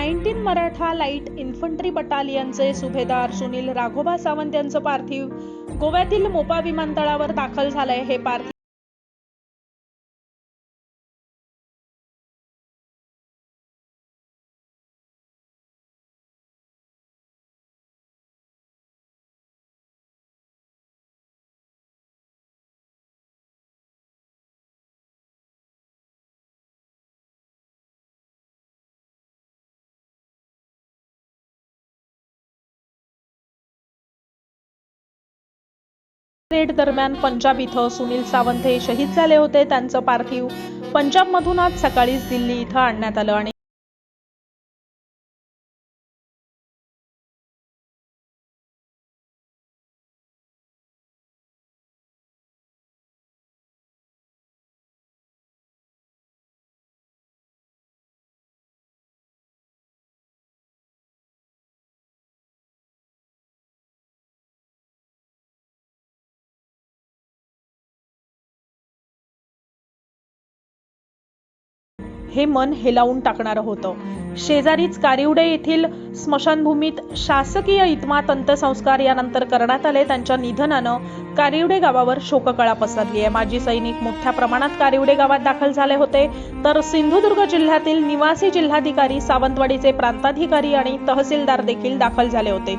Nineteen Maratha light infantry बटालियनचे सुभेदार सुनील राघोबा सावंत यांचं पार्थिव गोव्यातील मोपा विमानतळावर दाखल झालंय हे पार्थिव परेड दरम्यान पंजाब इथं सुनील सावंत हे शहीद झाले होते. त्यांचं पार्थिव पंजाबमधून आज सकाळीच दिल्ली इथं आणण्यात आलं आणि हे मन हेलावून टाकणारं होतं. शेजारीच कारिवडे येथील स्मशानभूमीत शासकीय इतमात अंत्यसंस्कार यानंतर करण्यात आले. त्यांच्या निधनानं कारिवडे गावावर शोककळा पसरली आहे माजी सैनिक मोठ्या प्रमाणात कारिवडे गावात दाखल झाले होते. तर सिंधुदुर्ग जिल्ह्यातील निवासी जिल्हाधिकारी सावंतवाडीचे प्रांताधिकारी आणि तहसीलदार देखील दाखल झाले होते.